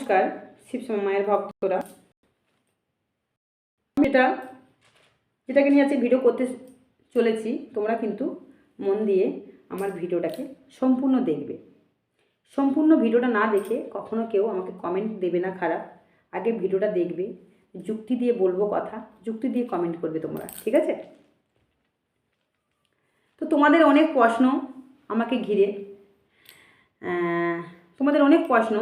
নমস্কার শিবশ্যামা মায়ের ভক্তরা। এটা যেটাকে নিয়ে আজকে ভিডিও করতে চলেছি, তোমরা কিন্তু মন দিয়ে আমার ভিডিওটাকে সম্পূর্ণ দেখবে। সম্পূর্ণ ভিডিওটা না দেখে কখনো কেউ আমাকে কমেন্ট দেবে না খারাপ। আগে ভিডিওটা দেখবে, যুক্তি দিয়ে বলব কথা, যুক্তি দিয়ে কমেন্ট করবে তোমরা, ঠিক আছে? তো তোমাদের অনেক প্রশ্ন আমাকে ঘিরে তোমাদের অনেক প্রশ্ন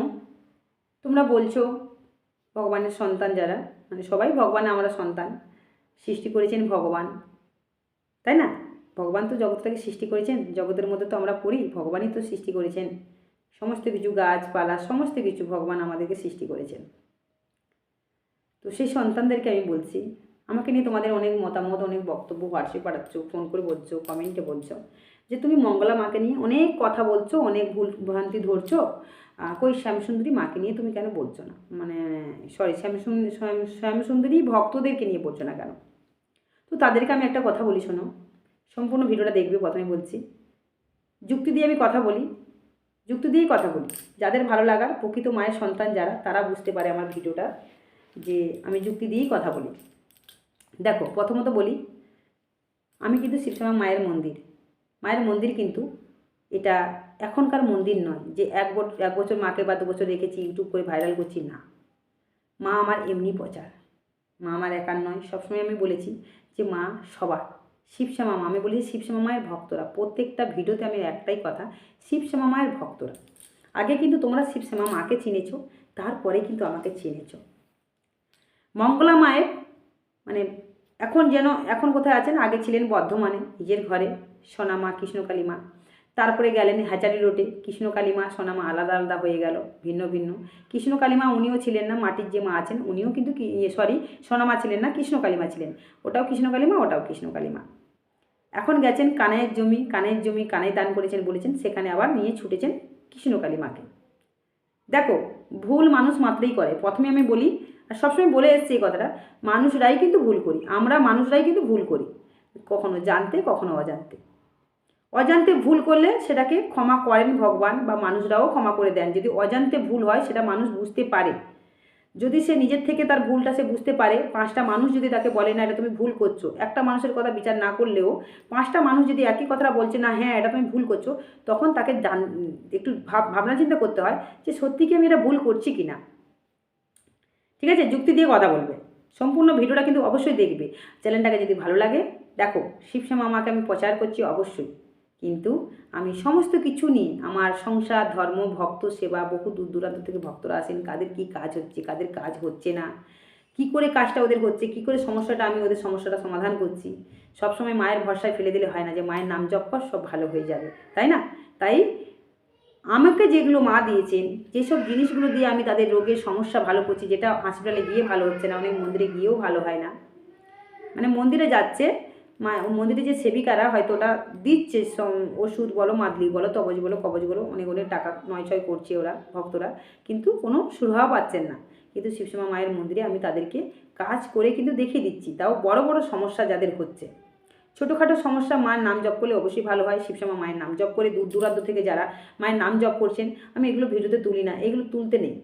তোমরা বলছো ভগবানের সন্তান যারা মানে সবাই ভগবান, আমরা সন্তান। সৃষ্টি করেছেন ভগবান। তাই না? ভগবান তো জগৎটাকে সৃষ্টি করেছেন, জগতের মধ্যে তো আমরা পড়ি, ভগবানই তো সৃষ্টি করেছেন। সমস্ত কিছু গাছপালা, সমস্ত কিছু ভগবান আমাদেরকে সৃষ্টি করেছেন। তো সেই সন্তানদেরকে আমি বলছি, আমাকে নিয়ে তোমাদের অনেক মতামত, অনেক বক্তব্য হোয়াটসঅ্যাপ পাঠাচ্ছ ফোন করে বলছো কমেন্টে বলছো, যে তুমি মঙ্গলা মাকে নিয়ে অনেক কথা বলছো, অনেক ভুল ভ্রান্তি ধরছো কই শ্যামসুন্দরী মাকে নিয়ে তুমি কেন বলছো না? মানে সরি শ্যামসুন্দরী শ্যামসুন্দরী ভক্তদেরকে নিয়ে বলছো না কেন? তো তাদেরকে আমি একটা কথা বলি, শোনো। সম্পূর্ণ ভিডিওটা দেখবে, প্রথমে বলছি। যুক্তি দিয়ে আমি কথা বলি। যুক্তি দিয়েই কথা বলি। যাদের ভালো লাগার, প্রকৃত মায়ের সন্তান যারা, তারা বুঝতে পারে আমার ভিডিওটা যে আমি যুক্তি দিয়েই কথা বলি। দেখো, প্রথমত বলি, আমি কিন্তু শিবশ্যামা মায়ের মন্দির। মায়ের মন্দির কিন্তু এটা এখনকার মন্দির নয় যে এক বছর এক বছর মাকে বা দু বছর রেখেছি ইউটিউব করে ভাইরাল করছি, না। মা আমার এমনি প্রচার। মা আমার একার নয়। সবসময় আমি বলেছি যে মা সবার, শিবশ্যামা মা। আমি বলেছি শিবশ্যামা মায়ের ভক্তরা। প্রত্যেকটা ভিডিওতে আমি একটাই কথা, শিবশ্যামা মায়ের ভক্তরা। আগে কিন্তু তোমরা শিবশ্যামা মাকে চিনেছো, তারপরে কিন্তু আমাকে চিনেছো। মঙ্গলা মায়ের মানে এখন যেন, এখন কোথায় আছেন? আগে ছিলেন বর্ধমানে, নিজের ঘরে সোনামা কৃষ্ণকালী মা। তারপরে গেলেন হাজারি রোডে। কৃষ্ণকালী মা সোনামা আলাদা আলাদা হয়ে গেল, ভিন্ন ভিন্ন। কৃষ্ণকালী মা উনিও ছিলেন না, মাটির যে মা আছেন উনিও কিন্তু সরি সোনামা ছিলেন না কৃষ্ণকালী মা ছিলেন। ওটাও কৃষ্ণকালী মা ওটাও কৃষ্ণকালী মা এখন গেছেন কানাইয়ের জমি কানাইয়ের জমি কানাই দান করেছেন বলেছেন, সেখানে আবার নিয়ে ছুটেছেন কৃষ্ণকালী মাকে দেখো, ভুল মানুষ মাত্রই করে। প্রথমে আমি বলি, আর সবসময় বলে এসছি এই কথাটা, মানুষরাই কিন্তু ভুল করি। আমরা মানুষরাই কিন্তু ভুল করি। কখনো জানতে, কখনো অজান্তে। অজান্তে ভুল করলে সেটাকে ক্ষমা করেন ভগবান বা মানুষরাও ক্ষমা করে দেন। যদি অজান্তে ভুল হয়, সেটা মানুষ বুঝতে পারে। যদি সে নিজের থেকে তার ভুলটা সে বুঝতে পারে, পাঁচটা মানুষ যদি তাকে বলে, না, এটা তুমি ভুল করছ। একটা মানুষের কথা বিচার না করলেও পাঁচটা মানুষ যদি একই কথাটা বলছে, না হ্যাঁ এটা তুমি ভুল করছ, তখন তাকে জান, একটু ভাব, ভাবনা চিন্তা করতে হয় যে, সত্যি কি আমি এটা ভুল করছি কি না ঠিক আছে? যুক্তি দিয়ে কথা বলবে। সম্পূর্ণ ভিডিওটা কিন্তু অবশ্যই দেখবে। চ্যানেলটাকে যদি ভালো লাগে, দেখো, শিবশ্যামা আমাকে আমি প্রচার করছি অবশ্যই। কিন্তু আমি সমস্ত কিছু নিয়ে আমার সংসার, ধর্ম, ভক্ত, সেবা বহু দূর দূরান্ত থেকে ভক্তরা আসেন। কাদের কি কাজ হচ্ছে, কাদের কাজ হচ্ছে না? কি করে কাজটা ওদের হচ্ছে? কি করে সমস্যাটা আমি ওদের সমস্যাটা সমাধান করছি? সবসময় মায়ের ভরসায় ফেলে দিলে হয় না যে মায়ের নাম জপ কর, সব ভালো হয়ে যাবে। তাই না? তাই আমাকে যেগুলো মা দিয়েছেন, যেসব জিনিসগুলো দিয়ে আমি তাদের রোগের সমস্যা ভালো করছি, যেটা হসপিটালে গিয়ে ভালো হচ্ছে না, অনেক মন্দিরে গিয়েও ভালো হয় না। মানে মন্দিরে যাচ্ছে মা মন্দিরে যে সেবিকারা হয়তো ওটা দিচ্ছে ওষুধ বলো, মাদলি বলো, তবজ বলো, কবজ বলো, অনেক অনেক টাকা নয় ছয় করছে ওরা, ভক্তরা। কিন্তু কোনো সুরাহা পাচ্ছেন না। কিন্তু শিবশ্যামা মায়ের মন্দিরে আমি তাদেরকে কাজ করে কিন্তু দেখিয়ে দিচ্ছি। তাও বড় বড় সমস্যা যাদের হচ্ছে। ছোটোখাটো সমস্যা, মায়ের নাম জপ করলে অবশ্যই ভালো হয়। শিবশ্যামা মায়ের নাম জপ করে দূর দূরান্ত থেকে যারা মায়ের নাম জপ করছেন, আমি এগুলো ভিডিওতে তুলি না, এগুলো তুলতে নেই।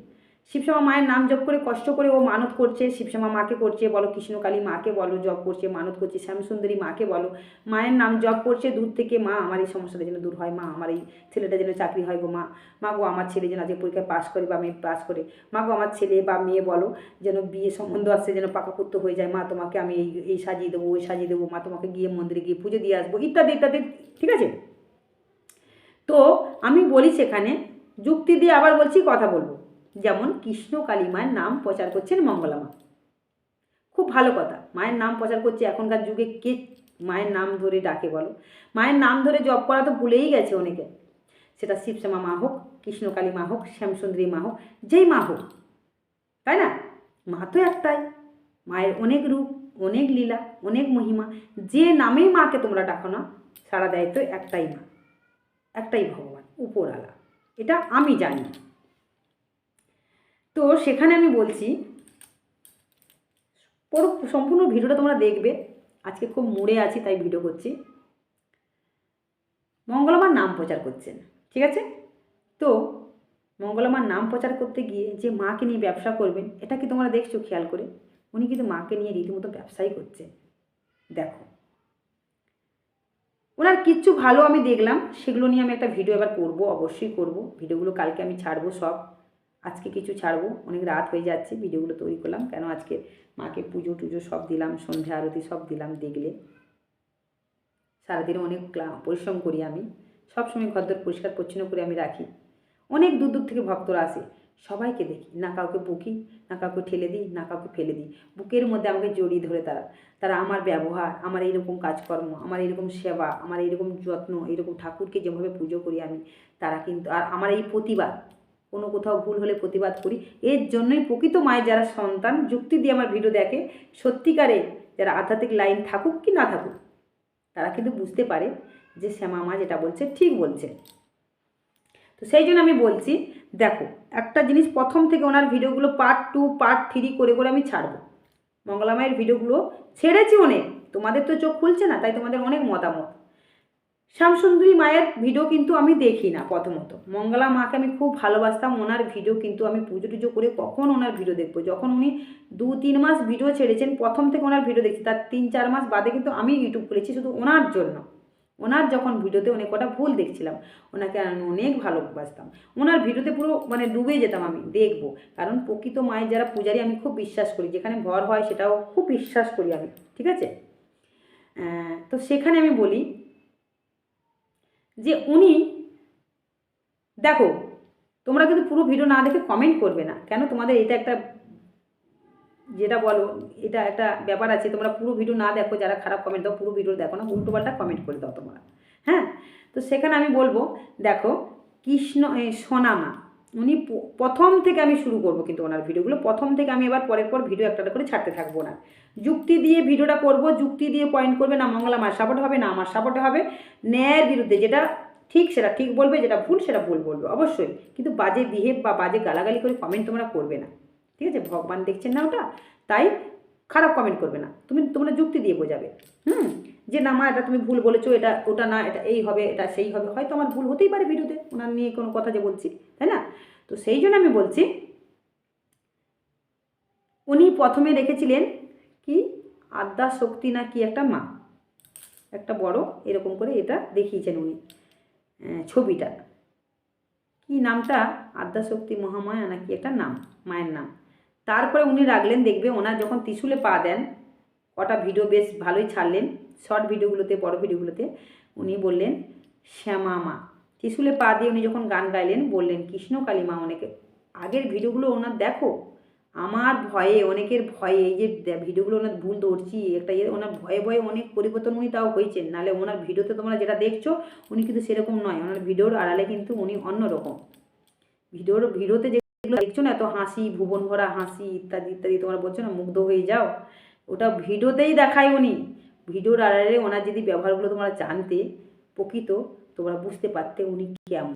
শিবশ্যামা মায়ের নাম জপ করে কষ্ট করে ও মানত করছে, শিবশ্যামা মাকে করছে, বলো কৃষ্ণকালী মাকে বলো, জপ করছে, মানত করছে শ্যামসুন্দরী মাকে বলো। মায়ের নাম জপ করছে, দূর থেকে মা আমার এই সমস্যাটা যেন দূর হয়, মা আমার এই ছেলেটা যেন চাকরি হয় গো মা। মা গো, আমার ছেলে যেন আজকে পরীক্ষায় পাশ করে বা মেয়ে পাশ করে। মা গো, আমার ছেলে বা মেয়ে বলো, যেন বিয়ে সম্বন্ধ আসছে, যেন পাকাপুত্র হয়ে যায়। মা, তোমাকে আমি এই এই সাজিয়ে দেবো, ওই সাজিয়ে দেবো। মা, তোমাকে গিয়ে মন্দিরে গিয়ে পুজো দিয়ে আসব, ইত্যাদি ইত্যাদি, ঠিক আছে? তো আমি বলি সেখানে, যুক্তি দিয়ে আবার বলছি, কথা বলব। যেমন কৃষ্ণ কালী মায়ের নাম প্রচার করছেন মঙ্গলা মা। খুব ভালো কথা, মায়ের নাম প্রচার করছে, এখনকার যুগে কে মায়ের নাম ধরে ডাকে বলো? মায়ের নাম ধরে জব করা তো ভুলেই গেছে অনেকে। সেটা শিবশ্যামা মা হোক কৃষ্ণকালী মা হোক, শ্যামসুন্দরী মা হোক, যেই মা হোক। তাই না? মা তো একটাই। মায়ের অনেক রূপ, অনেক লীলা, অনেক মহিমা, যে নামেই মাকে তোমরা ডাকো না, সারা দেয় তো একটাই মা। একটাই ভগবান উপরালা এটা আমি জানি। তো সেখানে আমি বলছি, পুরো সম্পূর্ণ ভিডিওটা তোমরা দেখবে। আজকে খুব মুড়ে আছি, তাই ভিডিও করছি। মঙ্গলমার নাম প্রচার করছেন, ঠিক আছে? তো মঙ্গলমার নাম প্রচার করতে গিয়ে যে মাকে নিয়ে ব্যবসা করবেন, এটা কি তোমরা দেখছ খেয়াল করে? উনি কিন্তু মাকে নিয়ে রীতিমতো ব্যবসাই করছে দেখো। ওনার কিচ্ছু ভালো আমি দেখলাম, সেগুলো নিয়ে আমি একটা ভিডিও এবার করব, অবশ্যই করব। ভিডিওগুলো কালকে আমি ছাড়বো সব। আজকে কিছু ছাড়বো, অনেক রাত হয়ে যাচ্ছে, ভিডিওগুলো তৈরি করলাম, কেন আজকে মাকে পুজো টুজো সব দিলাম সন্ধ্যা আরতি সব দিলাম দেখলে। সারাদিনে অনেক পরিশ্রম করি আমি, সবসময় ঘরদোর পরিষ্কার পরিচ্ছন্ন করে আমি রাখি। অনেক দূর দূর থেকে ভক্তরা আসে, সবাইকে দেখি, না কাউকে বকি, না কাউকে ঠেলে দিই, না কাউকে ফেলে দিই, বুকের মধ্যে আমাকে জড়িয়ে ধরে তারা। তারা আমার ব্যবহার, আমার এইরকম কাজকর্ম, আমার এইরকম সেবা, আমার এইরকম যত্ন, এইরকম ঠাকুরকে যেভাবে পুজো করি আমি, তারা কিন্তু, আর আমার এই প্রতিবাদ কোনো কোথাও ভুল হলে প্রতিবাদ করি। এর জন্যই প্রকৃত মায়ের যারা সন্তান, যুক্তি দিয়ে আমার ভিডিও দেখে, সত্যিকারে যারা আধ্যাত্মিক লাইন থাকুক কি না থাকুক, তারা কিন্তু বুঝতে পারে যে শ্যামা মা যেটা বলছে, ঠিক বলছে। তো সেই জন্য আমি বলছি, দেখো, একটা জিনিস প্রথম থেকে ওনার ভিডিওগুলো পার্ট টু পার্ট থ্রি করে করে আমি ছাড়বো। মঙ্গলা মায়ের ভিডিওগুলো ছেড়েছি অনেক, তোমাদের তো চোখ খুলছে না, তাই তোমাদের অনেক মতামত। শ্যামসুন্দরী মায়ের ভিডিও কিন্তু আমি দেখি না প্রথমত। মঙ্গলা মাকে আমি খুব ভালোবাসতাম, ওনার ভিডিও কিন্তু আমি পুজো টুজো করে কখন ওনার ভিডিও দেখব? যখন উনি দু, তিন মাস ভিডিও ছেড়েছেন, প্রথম থেকে ওনার ভিডিও দেখছি। তার তিন, চার মাস বাদে কিন্তু আমি ইউটিউব খুলেছি শুধু ওনার জন্য। ওনার যখন ভিডিওতে অনেক কটা ভুল দেখছিলাম, ওনাকে আমি অনেক ভালোবাসতাম। ওনার ভিডিওতে পুরো মানে ডুবে যেতাম আমি, দেখব। কারণ প্রকৃত মায়ের যারা পূজারী, আমি খুব বিশ্বাস করি। যেখানে ভর হয় সেটাও খুব বিশ্বাস করি আমি, ঠিক আছে? তো সেখানে আমি বলি যে উনি, দেখো, তোমরা কিন্তু পুরো ভিডিও না দেখে কমেন্ট করবে না। কেন? তোমাদের এটা একটা, যেটা বলো, এটা একটা ব্যাপার আছে। তোমরা পুরো ভিডিও না দেখো, যারা খারাপ কমেন্ট দাও, পুরো ভিডিও দেখো না উল্টোপাল্টা কমেন্ট করে দাও তোমরা। হ্যাঁ? তো সেখানে আমি বলব, দেখো, কৃষ্ণ সোনামা উনি প্রথম থেকে আমি শুরু করব কিন্তু ওনার ভিডিওগুলো। প্রথম থেকে আমি এবার পরের পর ভিডিও একটা করে ছাড়তে থাকব না। যুক্তি দিয়ে ভিডিওটা করব, যুক্তি দিয়ে পয়েন্ট করবে, না মঙ্গলা আমার সাপোর্ট হবে, না আমার সাপোর্ট হবে, ন্যায়ের বিরুদ্ধে যেটা ঠিক সেটা ঠিক বলবে, যেটা ভুল সেটা ভুল বলবে, অবশ্যই। কিন্তু বাজে বিহেভ বা বাজে গালাগালি করে কমেন্ট তোমরা করবে না। ঠিক আছে? ভগবান দেখছেন না ওটা? তাই খারাপ কমেন্ট করবে না। তুমি তোমরা যুক্তি দিয়ে বোঝাবে। হুম? যে না মা, এটা তুমি ভুল বলেছ, এটা, ওটা না, এটা এই হবে, এটা সেই হবে। হয়তো আমার ভুল হতেই পারে ভিডিওতে, ওনার নিয়ে কোনো কথা যে বলছি, তাই না? তো সেই জন্য আমি বলছি, উনি প্রথমে রেখেছিলেন কি, আদ্যা শক্তি না কি একটা মা? একটা বড়, এরকম করে এটা দেখিয়েছেন উনি ছবিটা। কি নামটা? আদ্যাশক্তি মহামায়া নাকি একটা নাম, মায়ের নাম। তারপরে উনি রাখলেন, দেখবে ওনার যখন ত্রিশুলে পা দেন, কটা ভিডিও বেশ ভালোই ছাড়লেন। শর্ট ভিডিওগুলোতে বড় ভিডিওগুলোতে উনি বললেন, শ্যামা মা। ত্রিশুলে পা দিয়ে উনি যখন গান গাইলেন, বললেন, কৃষ্ণ কালী মা অনেকে আগের ভিডিওগুলো ওনার দেখো, আমার ভয়ে, অনেকের ভয়ে, এই যে ভিডিওগুলো ওনার ভুল ধরছি, একটা ইয়ে ওনার ভয়ে ভয়ে অনেক পরিবর্তন উনি তাও হয়েছেন। নাহলে ওনার ভিডিওতে তোমরা যেটা দেখছ, উনি কিন্তু সেরকম নয়। ওনার ভিডিওর আড়ালে কিন্তু উনি অন্যরকম। ভিডিওর ভিডিওতে যেগুলো দেখছ না? এত হাসি, ভুবন ভরা হাসি ইত্যাদি ইত্যাদি তোমরা বলছো না, মুগ্ধ হয়ে যাও। ওটা ভিডিওতেই দেখায় উনি। ভিডিওর আড়ালে ওনার যদি ব্যবহারগুলো তোমরা জানতে, প্রকৃত তোমরা বুঝতে পারতে উনি কেমন।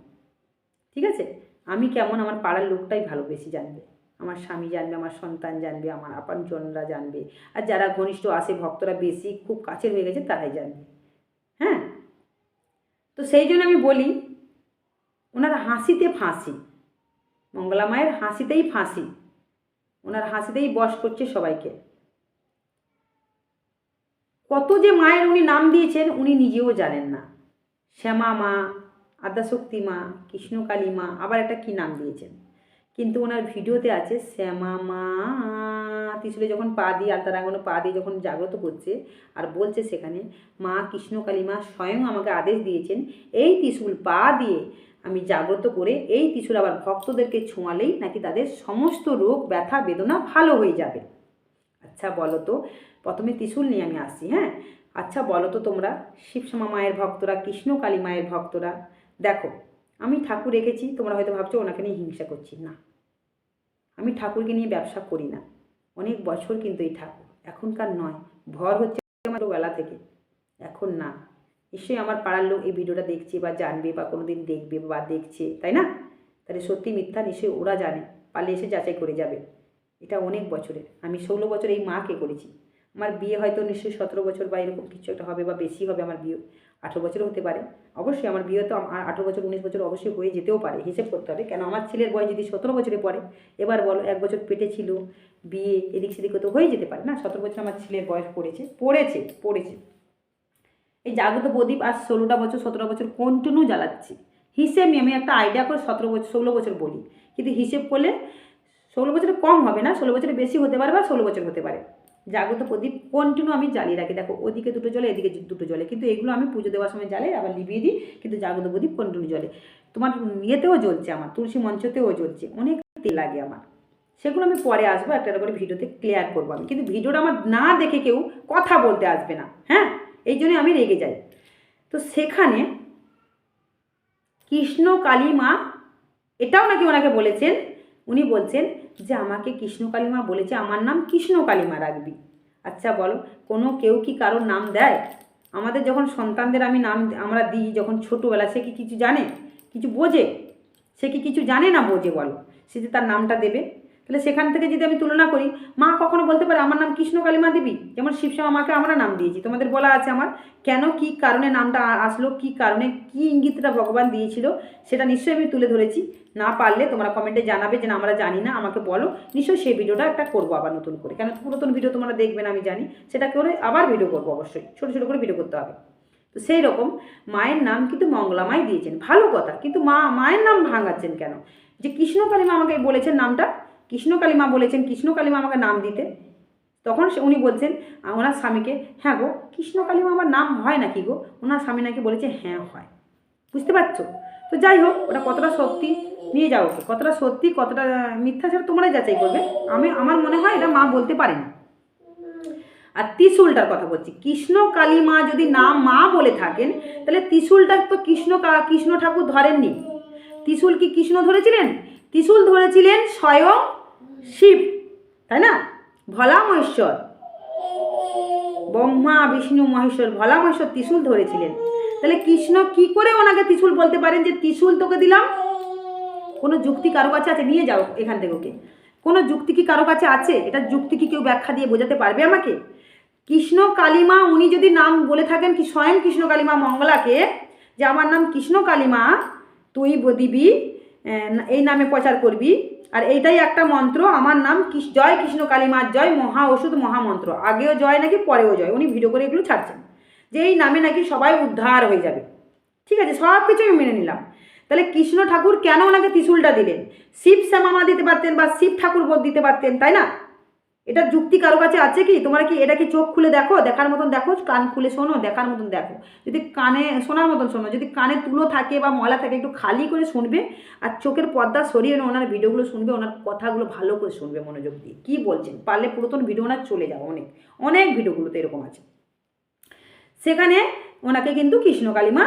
ঠিক আছে? আমি কেমন, আমার পাড়ার লোকটাই ভালো বেশি জানবে। আমার স্বামী জানবে, আমার সন্তান জানবে, আমার আপনজনরা জানবে। আর যারা ঘনিষ্ঠ আসে, ভক্তরা বেশি খুব কাছের হয়ে গেছে, তারাই জানবে। হ্যাঁ? তো সেই জন্য আমি বলি, ওনার হাসিতে ফাঁসি। মঙ্গলা মায়ের হাসিতেই ফাঁসি। ওনার হাসিতেই বশ করছে সবাইকে। কত যে মায়ের উনি নাম দিয়েছেন, উনি নিজেও জানেন না। শ্যামা মা আদ্যাশক্তি মা, কৃষ্ণকালী মা, আবার একটা কি নাম দিয়েছেন। কিন্তু ওনার ভিডিওতে আছে, শ্যামা মা ত্রিশুলে যখন পা দিয়ে আলতারাঙ্গনে পা দিয়ে যখন জাগ্রত করছে আর বলছে সেখানে, মা কৃষ্ণকালী মা স্বয়ং আমাকে আদেশ দিয়েছেন, এই ত্রিশুল পা দিয়ে আমি জাগ্রত করে এই ত্রিশুল আবার ভক্তদেরকে ছোঁয়ালেই নাকি তাদের সমস্ত রোগ, ব্যথা, বেদনা ভালো হয়ে যাবে। আচ্ছা বলো তো, প্রথমে ত্রিশুল নিয়ে আমি আসছি হ্যাঁ? আচ্ছা বলো তো তোমরা শিবশ্যামা মায়ের ভক্তরা, কৃষ্ণ কালী মায়ের ভক্তরা, দেখো, আমি ঠাকুর রেখেছি তোমরা হয়তো ভাবছ ওনাকে নিয়ে হিংসা করছি। না, আমি ঠাকুরকে নিয়ে ব্যবসা করি না। অনেক বছর কিন্তু এই ঠাকুর, এখনকার নয়, ভর হচ্ছে আমার বেলা থেকে। এখন না নিশ্চয়ই আমার পাড়ার লোক এই ভিডিওটা দেখছে বা জানবে বা কোনো দিন দেখবে বা দেখছে, তাই না? তাহলে সত্যি মিথ্যা নিশ্চয়ই ওরা জানে, পারলে এসে যাচাই করে যাবে। এটা অনেক বছরের। আমি ষোলো বছর এই মাকে করেছি। আমার বিয়ে হয়তো নিশ্চয়ই সতেরো বছর বা এরকম কিছু একটা হবে বা বেশি হবে আমার বিয়ে, আঠেরো বছরও হতে পারে। অবশ্যই আমার বিয়ে তো আম- আঠেরো বছর, উনিশ বছর অবশ্যই হয়ে যেতেও পারে, হিসেব করতে হবে। কেন আমার ছেলের বয়স যদি সতেরো বছরে পড়ে, এবার বলো এক বছর পেটে ছিল, বিয়ে এদিক সেদিক তো হয়ে যেতে পারে না? সতেরো বছর আমার ছেলের বয়স পড়েছে পড়েছে পড়েছে। এই জাগ্রত প্রদীপ আজ ষোলোটা বছর, সতেরো বছর কন্টিনিউ জ্বালাচ্ছি। হিসেব নিয়ে আমি একটা আইডিয়া করে সতেরো বছর ষোলো বছর বলি। কিন্তু হিসেব করলে ষোলো বছরে কম হবে না, ষোলো বছরে বেশি হতে পারে বা ষোলো বছর হতে পারে। জাগ্রত প্রদীপ কন্টিনিউ আমি জ্বালিয়ে রাখি। দেখো, ওদিকে দুটো জলে, এদিকে দুটো জলে। কিন্তু এগুলো আমি পুজো দেওয়ার সময় জ্বালাই, আবার লিভিয়ে দিই, কিন্তু জাগ্রত প্রদীপ কন্টিনিউ জলে তোমার ইয়েতেও জ্বলছে আমার, তুলসী মঞ্চতেও জ্বলছে। অনেক তেল লাগে আমার। সেগুলো আমি পরে আসব, একটা করে ভিডিওতে ক্লিয়ার করব আমি। কিন্তু ভিডিওটা আমার না দেখে কেউ কথা বলতে আসবে না। হ্যাঁ? এই জন্য আমি রেগে যাই। তো সেখানে কৃষ্ণ কালী মা এটাও নাকি ওনাকে বলেছেন, উনি বলছেন যে আমাকে কৃষ্ণ কালী মা বলেছে, আমার নাম কৃষ্ণ কালী মা রাখবি। আচ্ছা বলো, কোনো কেউ কি কারোর নাম দেয়? আমাদের যখন সন্তানদের আমি নাম আমরা দিই, যখন ছোটোবেলা, সে কি কিছু জানে? কিছু বোঝে? সে কি কিছু জানে না বোঝে বলো? সে যে তার নামটা দেবে। তাহলে সেখান থেকে যদি আমি তুলনা করি, মা কখনো বলতে পারে, আমার নাম কৃষ্ণ কালীমা দেবী? যেমন শিবশ্যামা মাকে আমরা নাম দিয়েছি। তোমাদের বলা আছে আমার, কেন, কি কারণে নামটা আসলো, কি কারণে, কি ইঙ্গিতটা ভগবান দিয়েছিল, সেটা নিশ্চয়ই আমি তুলে ধরেছি। না পারলে তোমরা কমেন্টে জানাবে যে, না, আমরা জানি না, আমাকে বলো। নিশ্চয়ই সেই ভিডিওটা একটা করব আবার নতুন করে। কেন, পুরাতন ভিডিও তোমরা দেখবে না, আমি জানি। সেটা করে আবার ভিডিও করব অবশ্যই। ছোটো ছোটো করে ভিডিও করতে হবে। তো সেই রকম মায়ের নাম কিন্তু মঙ্গলামাই দিয়েছেন। ভালো কথা, কিন্তু মা, মায়ের নাম ভাঙাচ্ছেন কেন? যে কৃষ্ণ কালিমা আমাকে বলেছেন নামটা কৃষ্ণ কালিমা বলেছেন, কৃষ্ণ কালিমা আমাকে নাম দিতে। তখন উনি বলছেন ওনার স্বামীকে হ্যাঁ গো, কৃষ্ণ কালিমা আমার নাম হয় নাকি গো? ওনার স্বামী নাকি বলেছে হ্যাঁ হয়। বুঝতে পারছ? তো যাই হোক, ওটা কতটা সত্যি, নিয়ে যাও কতটা সত্যি, কতটা মিথ্যা সেটা তোমরাই যাচাই করবে। আমি, আমার মনে হয় এটা মা বলতে পারে না। আর ত্রিশূলটার কথা বলছি। কৃষ্ণ কালী মা যদি নাম মা বলে থাকেন, তাহলে ত্রিশূলটা তো কৃষ্ণ কৃষ্ণ ঠাকুর ধরেননি। ত্রিশূল কি কৃষ্ণ ধরেছিলেন? ত্রিশূল ধরেছিলেন স্বয়ং শিব, তাই না? ভোলা মহেশ্বর ব্রহ্মা, বিষ্ণু, মহেশ্বর ভলা মহেশ্বর ত্রিশূল ধরেছিলেন। তাহলে কৃষ্ণ কি করে ওনাকে ত্রিশূল বলতে পারেন যে ত্রিশূল তোকে দিলাম? কোনো যুক্তি কারও কাছে আছে? নিয়ে যাও এখান থেকে ওকে। কোনো যুক্তি কি কারও কাছে আছে? এটা যুক্তি কি কেউ ব্যাখ্যা দিয়ে বোঝাতে পারবে আমাকে? কৃষ্ণ কালিমা, উনি যদি নাম বলে থাকেন কি স্বয়ং কৃষ্ণ কালিমা মঙ্গলাকে? যে আমার নাম কৃষ্ণ কালিমা, তুই দিবি এই নামে প্রচার করবি। আর এইটাই একটা মন্ত্র। আমার নাম জয় কৃষ্ণ কালীমার জয়, মহা ওষুধ মহামন্ত্র আগেও জয় নাকি পরেও জয়? উনি ভিডিও করে এগুলো ছাড়ছেন। যে এই নামে নাকি সবাই উদ্ধার হয়ে যাবে। ঠিক আছে, সব কিছু আমি মেনে নিলাম। তাহলে কৃষ্ণ ঠাকুর কেন ওনাকে ত্রিশুলটা দিলেন? শিব শ্যামামা দিতে পারতেন বা শিব ঠাকুর দিতে পারতেন, তাই না? এটা যুক্তি কারও কাছে আছে কি? তোমরা কি, এটা কি চোখ খুলে দেখো? দেখার মতন দেখো? কান খুলে শোনো, দেখার মতন দেখো। যদি কানে, শোনার মতন শোনো। যদি কানে তুলো থাকে বা ময়লা থাকে, একটু খালি করে শুনবে আর চোখের পর্দা সরিয়ে ওনার ভিডিওগুলো শুনবে, ওনার কথাগুলো ভালো করে শুনবে মনোযোগ দিয়ে। কী বলছেন? পারলে পুরাতন ভিডিও ওনার চলে যাও, অনেক। অনেক ভিডিওগুলোতে এরকম আছে। সেখানে ওনাকে কিন্তু কৃষ্ণ কালিমা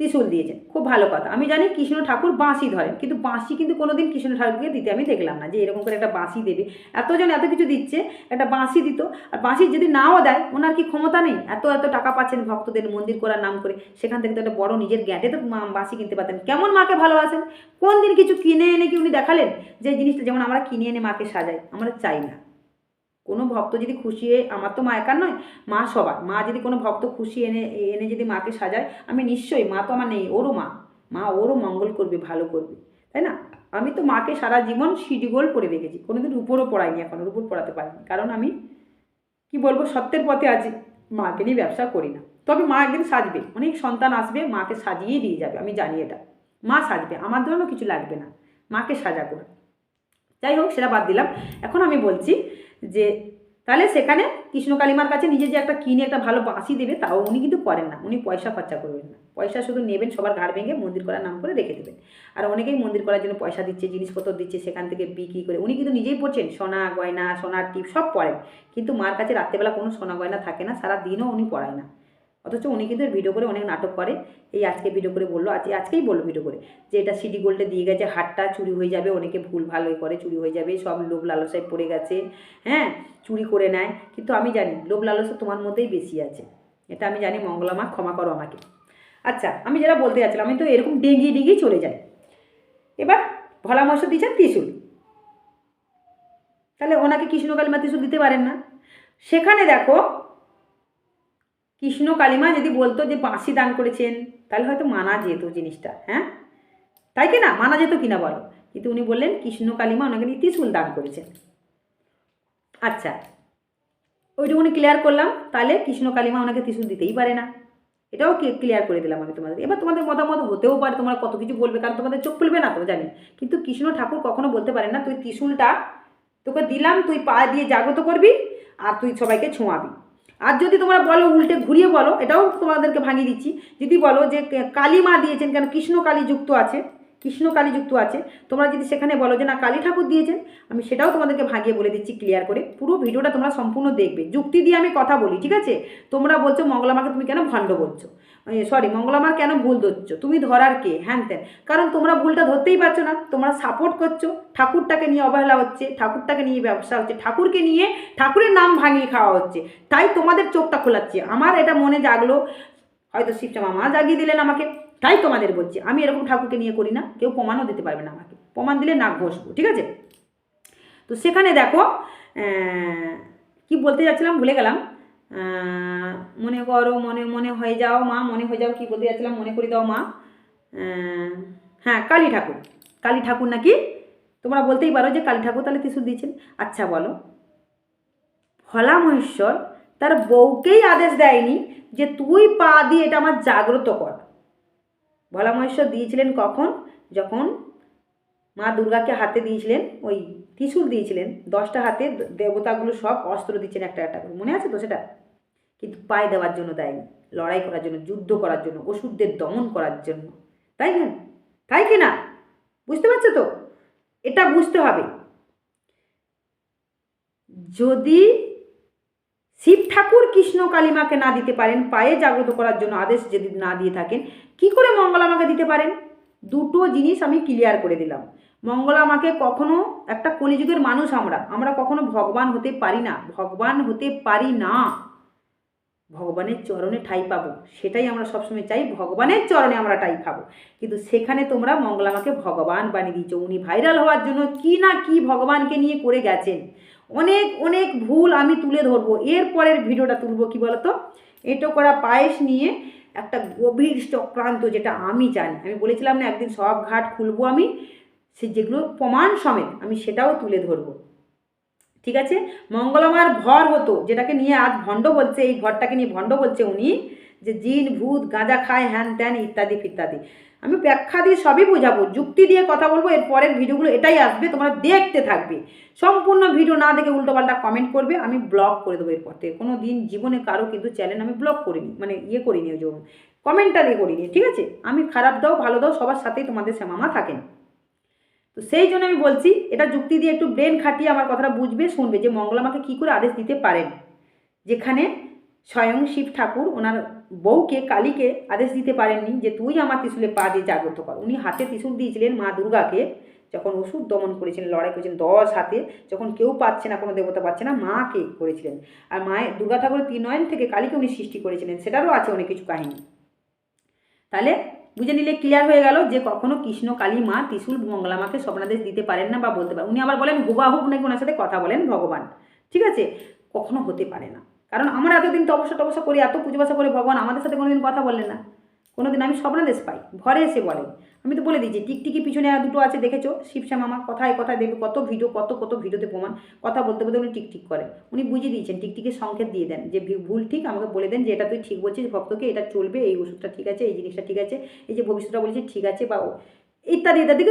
ত্রিশূল দিয়েছেন খুব ভালো কথা। আমি জানি কৃষ্ণ ঠাকুর বাঁশি ধরেন, কিন্তু বাঁশি কিন্তু কোনোদিন কৃষ্ণ ঠাকুরকে দিতে আমি দেখলাম না যে এরকম করে একটা বাঁশি দেবে। এতজন এত কিছু দিচ্ছে, একটা বাঁশি দিত, আর বাঁশি যদি নাও দেয়, ওনার কি ক্ষমতা নেই? এত এত টাকা পাচ্ছেন ভক্তদের মন্দির করার নাম করে। সেখান থেকে তো একটা বড় নিজের গ্যাটে তো বাঁশি কিনতে পারতেন। কেমন মাকে ভালোবাসেন? কোন দিন কিছু কিনে এনে কি উনি দেখালেন? যে জিনিসটা যেমন আমরা কিনে এনে মাকে সাজাই, আমরা চাই না। কোনো ভক্ত যদি খুশি হয়ে, আমার তো মা একার নয় মা সবার, মা যদি কোনো ভক্ত খুশি এনে এনে যদি মাকে সাজায়, আমি নিশ্চয়ই, মা তো আমার নেই, ওরও মা মা ওরও মঙ্গল করবে, ভালো করবে, তাই না? আমি তো মাকে সারা জীবন সিডিগোল করে রেখেছি, কোনোদিন উপরও পড়াইনি এখন উপর পড়াতে পারিনি, কারণ আমি, কি বলব, সত্যের পথে আছি, মাকে নিয়ে ব্যবসা করি না, তবে মা একদিন সাজবে, অনেক সন্তান আসবে, মাকে সাজিয়ে দিয়ে যাবে, আমি জানি এটা, মা সাজবে, আমার জন্য কিছু লাগবে না, মাকে সাজাবো, যাই হোক, সেটা বাদ দিলাম, এখন আমি বলছি যে, তাহলে সেখানে কৃষ্ণ কালিমার কাছে নিজে যে একটা কিনে একটা ভালো বাঁশি দেবে, তাও উনি কিন্তু করেন না। উনি পয়সা খরচা করবেন না। পয়সা শুধু নেবেন, সবার ঘাড় ভেঙে মন্দির করার নাম করে রেখে দেবেন। আর অনেকেই মন্দির করার জন্য পয়সা দিচ্ছে, জিনিসপত্র দিচ্ছে, সেখান থেকে বিক্রি করে। উনি কিন্তু নিজেই পড়ছেন, সোনা গয়না, সোনার টিপ সব পড়েন। কিন্তু মার কাছে রাত্রেবেলা কোনো সোনা গয়না থাকে না সারা দিনও উনি পড়ায় না। অথচ উনি কিন্তু ভিডিও করে অনেক নাটক করে। এই আজকে ভিডিও করে বলল, আজ আজকেই বলল ভিডিও করে যে এটা সিটি গোল্ডে দিয়ে গেছে, হাটটা চুরি হয়ে যাবে, অনেকে ভুল ভালো করে চুরি হয়ে যাবে, সব লোভ লালসায় পড়ে গেছে হ্যাঁ চুরি করে নেয়। কিন্তু আমি জানি লোভ লালসা তোমার মধ্যেই বেশি আছে। এটা আমি জানি, মঙ্গলা মা, ক্ষমা করো আমাকে। আচ্ছা আমি যেটা বলতে যাচ্ছিলাম, আমি তো এরকম ডেঙ্গিয়ে ডেঙ্গিয়ে চলে যাই। এবার ভোলা মশ দিয়েছেন ত্রিশুল। তাহলে ওনাকে কৃষ্ণকালী মা ত্রিশুল দিতে পারেন না। সেখানে দেখো কৃষ্ণ কালিমা যদি বলতো যে বাঁশি দান করেছেন, তাহলে হয়তো মানা যেত জিনিসটা হ্যাঁ? তাই কি না? মানা যেত কিনা বলো? কিন্তু উনি বললেন, কৃষ্ণ কালিমা ওনাকে ত্রিশূল দান করেছেন। আচ্ছা ওইটুকুনি ক্লিয়ার করলাম, তাহলে কৃষ্ণ কালিমা ওনাকে ত্রিশূল দিতেই পারে না। এটাও ক্লিয়ার করে দিলাম আমি তোমাদের। এবার তোমাদের মতামত হতেও পারে, তোমরা কত কিছু বলবে, কারণ তোমাদের চোখ খুলবে না তো, জানি। কিন্তু কৃষ্ণ ঠাকুর কখনো বলতে পারে না, তুই ত্রিশূলটা তোকে দিলাম, তুই পা দিয়ে জাগ্রত করবি আর তুই সবাইকে ছোঁয়াবি। আর যদি তোমরা বলো, উল্টে ঘুরিয়ে বলো, এটাও তোমাদেরকে ভাঙিয়ে দিচ্ছি। যদি বলো যে কালী মা দিয়েছেন কেন? কৃষ্ণ কালী যুক্ত আছে। কৃষ্ণ কালী যুক্ত আছে। তোমরা যদি সেখানে বলো যে না, কালী ঠাকুর দিয়েছেন, আমি সেটাও তোমাদেরকে ভাগিয়ে বলে দিচ্ছি ক্লিয়ার করে। পুরো ভিডিওটা তোমরা সম্পূর্ণ দেখবে। যুক্তি দিয়ে আমি কথা বলি, ঠিক আছে? তোমরা বলছো মঙ্গলামাকে তুমি কেন ভণ্ড বলছো? সরি মঙ্গলামার কেন ভুল ধরছো? তুমি ধরার কে? হ্যান ত্যান। কারণ তোমরা ভুলটা ধরতেই পারছ না। তোমরা সাপোর্ট করছ। ঠাকুরটাকে নিয়ে অবহেলা হচ্ছে, ঠাকুরটাকে নিয়ে ব্যবসা হচ্ছে, ঠাকুরকে নিয়ে ঠাকুরের নাম ভাঙিয়ে খাওয়া হচ্ছে। তাই তোমাদের চোখটা খোলাচ্ছে। আমার এটা মনে জাগলো। হয়তো শিবচা মামা জাগিয়ে দিলেন আমাকে। তাই তোমাদের বলছি, আমি এরকম ঠাকুরকে নিয়ে করি না। কেউ প্রমাণও দিতে পারবে না আমাকে। প্রমাণ দিলে নাক ঘষবো, ঠিক আছে? তো সেখানে দেখো কি বলতে যাচ্ছিলাম, ভুলে গেলাম। মনে করো, মনে মনে হয়ে যাও মা, মনে হয়ে যাও কি বলতে যাচ্ছিলাম, মনে করে দাও মা। হ্যাঁ কালী ঠাকুর। কালী ঠাকুর নাকি? তোমরা বলতেই পারো যে কালী ঠাকুর তাহলে ত্রিশূল দিয়েছেন। আচ্ছা বলো। ভোলা মহেশ্বর তার বউকেই আদেশ দেয়নি যে তুই পা দিয়ে এটা আমার জাগ্রত কর। ভোলা মহেশ্বর দিয়েছিলেন কখন? যখন মা দুর্গাকে হাতে দিয়েছিলেন, ওই ত্রিশূল দিয়েছিলেন। দশটা হাতে দেবতাগুলো সব অস্ত্র দিচ্ছেন একটা একটা করে। মনে আছে তো সেটা? কিন্তু পায়ে দেওয়ার জন্য দেয়নি। লড়াই করার জন্য, যুদ্ধ করার জন্য ওষুধদের দমন করার জন্য। তাই না তাই কি না বুঝতে পারছ তো? এটা বুঝতে হবে। যদি শিব ঠাকুর কৃষ্ণ কালিমাকে না দিতে পারেন, পায়ে জাগ্রত করার জন্য আদেশ যদি না দিয়ে থাকেন, কি করে মঙ্গলামাকে দিতে পারেন? দুটো জিনিস আমি ক্লিয়ার করে দিলাম। মঙ্গলা আমাকে কখনো একটা কলিযুগের মানুষ আমরা আমরা কখনো ভগবান হতে পারি না, ভগবান হতে পারি না। ভগবানের চরণে ঠাই পাবো, সেটাই আমরা সবসময় চাই, ভগবানের চরণে আমরা ঠাই পাবো। কিন্তু সেখানে তোমরা মঙ্গলামাকে ভগবান বানিয়ে দিচ্ছ উনি ভাইরাল হওয়ার জন্য কি না কি ভগবানকে নিয়ে করে গেছেন। অনেক অনেক ভুল আমি তুলে ধরবো, এরপরের ভিডিওটা তুলবো কি বলতো? এটো করা পায়েস নিয়ে একটা গভীর চক্রান্ত যেটা আমি জানি। আমি বলেছিলাম না, একদিন সব ঘাট খুলবো আমি, সে যেগুলো প্রমাণ সমেত আমি সেটাও তুলে ধরবো। ঠিক আছে? মঙ্গলমার ভর হতো, যেটাকে নিয়ে আজ ভণ্ড বলছে, এই ঘরটাকে নিয়ে ভণ্ড বলছে উনি। যে জিন, ভূত, গাঁজা খায়, হ্যান ত্যান ইত্যাদি ফিত্যাদি। আমি ব্যাখ্যা দিয়ে সবই বোঝাবো, যুক্তি দিয়ে কথা বলব, এর পরের ভিডিওগুলো এটাই আসবে, তোমরা দেখতে থাকবে। সম্পূর্ণ ভিডিও না দেখে উল্টোপাল্টা কমেন্ট করবে, আমি ব্লক করে দেবো এরপর থেকে। কোনো দিন জীবনে কারও কিন্তু চ্যানেল আমি ব্লক করিনি মানে ইয়ে করিনি ওই জন্য। কমেন্টটা দিয়ে করিনি, ঠিক আছে? আমি খারাপ দাও, ভালো দাও, সবার সাথেই তোমাদের শ্যামামা থাকেন। তো সেই জন্য আমি বলছি, এটা যুক্তি দিয়ে একটু ব্রেন খাটিয়ে আমার কথাটা বুঝবে, শুনবে যে মঙ্গলামাকে কী করে আদেশ দিতে পারেন। যেখানে স্বয়ং শিব ঠাকুর ওনার বউকে, কালীকে আদেশ দিতে পারেননি যে তুই আমার ত্রিশুলে পা দিয়ে জাগ্রত কর। উনি হাতে ত্রিশূল দিয়েছিলেন মা দুর্গাকে। যখন ওষুধ দমন করেছিলেন, লড়াই করেছেন দশ হাতে, যখন কেউ পাচ্ছে না, কোনো দেবতা পাচ্ছে না, মাকে করেছিলেন। আর মায়ের দুর্গা ঠাকুরের তিনয়ন থেকে কালীকে উনি সৃষ্টি করেছিলেন, সেটারও আছে অনেক কিছু কাহিনী। তাহলে বুঝে নিলে ক্লিয়ার হয়ে গেল যে কখনো কৃষ্ণ, কালী মা ত্রিশূল, মঙ্গলামাকে স্বপ্নাদেশ দিতে পারেন না বা বলতে পারেন উনি আবার বলেন, হুবাহুব নাকি ওনার সাথে কথা বলেন ভগবান। ঠিক আছে? কখনো হতে পারে না। কারণ আমরা এতদিন তপস্যা টপস্যা করি, এত পুজো করে ভগবান আমাদের সাথে কোনোদিন কথা বললেন না। কোনোদিন আমি স্বপ্নাদেশ পাই, ঘরে এসে বলেন আমি তো বলে দিয়েছি, টিকটিকি পিছনে দুটো আছে, দেখেছ? শিবশ্যাম আমার কথায় কথায় দেখবে কত ভিডিও, কত কত ভিডিওতে প্রমাণ, কথা বলতে বলতে উনি টিকটিক করেন উনি বুঝিয়ে দিয়েছেন টিকটিকে সংকেত দিয়ে দেন, যে ভুল ঠিক আমাকে বলে দেন যে এটা তুই ঠিক বলছিস, ভক্তকে এটা চলবে, এই ওষুধটা ঠিক আছে, এই জিনিসটা ঠিক আছে, এই যে ভবিষ্যৎটা বলেছি ঠিক আছে, বা ইত্যাদি ইত্যাদি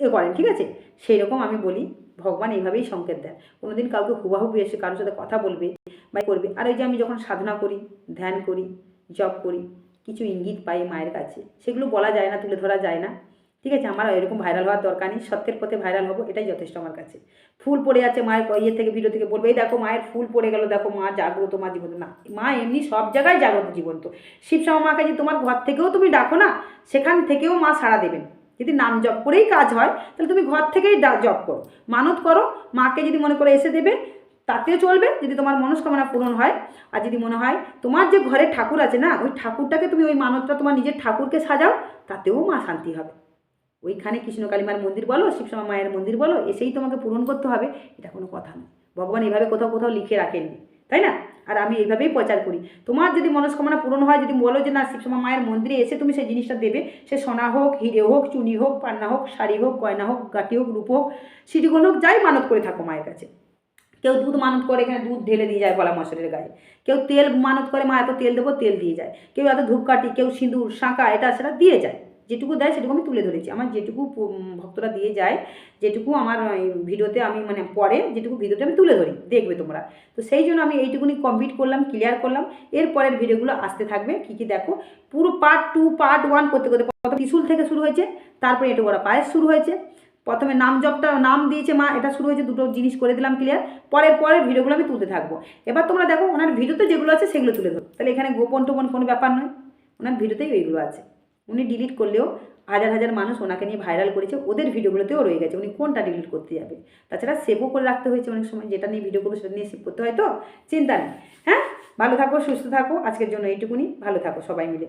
এ করেন, ঠিক আছে? সেই রকম আমি বলি, ভগবান এইভাবেই সংকেত দেন। কোনোদিন কাউকে হুবাহুবি এসে কারোর সাথে কথা বলবে বা করবে। আর ওই যে আমি যখন সাধনা করি, ধ্যান করি, জপ করি, কিছু ইঙ্গিত পাই মায়ের কাছে, সেগুলো বলা যায় না, তুলে ধরা যায় না, ঠিক আছে? আমার এরকম ভাইরাল হওয়ার দরকার নেই, সত্যের পথে ভাইরাল হব, এটাই যথেষ্ট আমার কাছে। ফুল পড়ে যাচ্ছে মায়ের ইয়ে থেকে, ভিডিও থেকে বলবে, এই দেখো মায়ের ফুল পড়ে গেল, দেখো মা জাগ্রত, মা জীবন্ত। না, মা এমনি সব জায়গায় জাগ্রত, জীবন্ত। শিবশ্যামা মাকে যে তোমার ঘর থেকেও তুমি ডাকো না, সেখান থেকেও মা সাড়া দেবেন। যদি নাম জপ করেই কাজ হয়, তাহলে তুমি ঘর থেকেই জপ করো। মানত করো, মাকে যদি মনে করে এসে দেবে, তাতেও চলবে, যদি তোমার মনস্কামনা পূরণ হয়। আর যদি মনে হয় তোমার যে ঘরে ঠাকুর আছে না, ওই ঠাকুরটাকে তুমি ওই মানতটা তোমার নিজের ঠাকুরকে সাজাও, তাতেও মা শান্তি হবে। ওইখানে কৃষ্ণকালীমার মন্দির বলো, শিবশ্যামা মায়ের মন্দির বলো, এসেই তোমাকে পূরণ করতে হবে, এটা কোনো কথা নয়। ভগবান এভাবে কোথাও কোথাও লিখে রাখেননি, তাই না? আর আমি এইভাবেই প্রচার করি। তোমার যদি মনস্কামনা পূরণ হয়, যদি বলো যে না শিবসমা মায়ের মন্দিরে এসে তুমি সেই জিনিসটা দেবে, সে সোনা হোক, হিরে হোক, চুনি হোক, পান্না হোক, শাড়ি হোক, গয়না হোক গাটি হোক, রূপ হোক সিটিগোল হোক, যাই মানত করে থাকো মায়ের কাছে। কেউ দুধ মানত করে, এখানে দুধ ঢেলে দিয়ে যায় গলা মশলের গায়ে। কেউ তেল মানত করে, মা এত তেল দেবো, তেল দিয়ে যায়। কেউ এত ধূপকাঠি, কেউ সিঁদুর শাঁকা এটা সেটা দিয়ে যায়। যেটুকু দেয় সেটুকু আমি তুলে ধরেছি। আমার যেটুকু ভক্তরা দিয়ে যায়, যেটুকু আমার ভিডিওতে আমি মানে পরে যেটুকু ভিডিওতে আমি তুলে ধরি, দেখবে তোমরা। তো সেই জন্য আমি এইটুকুনি কমপ্লিট করলাম ক্লিয়ার করলাম। এর পরের ভিডিওগুলো আসতে থাকবে, কী কী দেখো। পুরো পার্ট টু পার্ট ওয়ান করতে করতে প্রথম ত্রিশুল থেকে শুরু হয়েছে, তারপরে এটো করা পায়েস শুরু হয়েছে। প্রথমে নাম জপটা, নাম দিয়েছে মা, এটা শুরু হয়েছে, দুটো জিনিস করে দিলাম ক্লিয়ার পরের পরের ভিডিওগুলো আমি তুলতে থাকব। এবার তোমরা দেখো, ওনার ভিডিওতে যেগুলো আছে সেগুলো তুলে ধরো। তাহলে এখানে গোপন টোপন কোনো ব্যাপার নয়, ওনার ভিডিওতেই ওইগুলো আছে। উনি ডিলিট করলেও হাজার হাজার মানুষ ওনাকে নিয়ে ভাইরাল করেছে, ওদের ভিডিওগুলোতেও রয়ে গেছে, উনি কোনটা ডিলিট করতে যাবে? তাছাড়া সেভও করে রাখতে হয়েছে অনেক সময়, যেটা নিয়ে ভিডিও করব সেটা নিয়ে সেভ করতে হয় তো? চিন্তা নেই হ্যাঁ? ভালো থাকো, সুস্থ থাকো, আজকের জন্য এইটুকুনি, ভালো থাকো সবাই মিলে।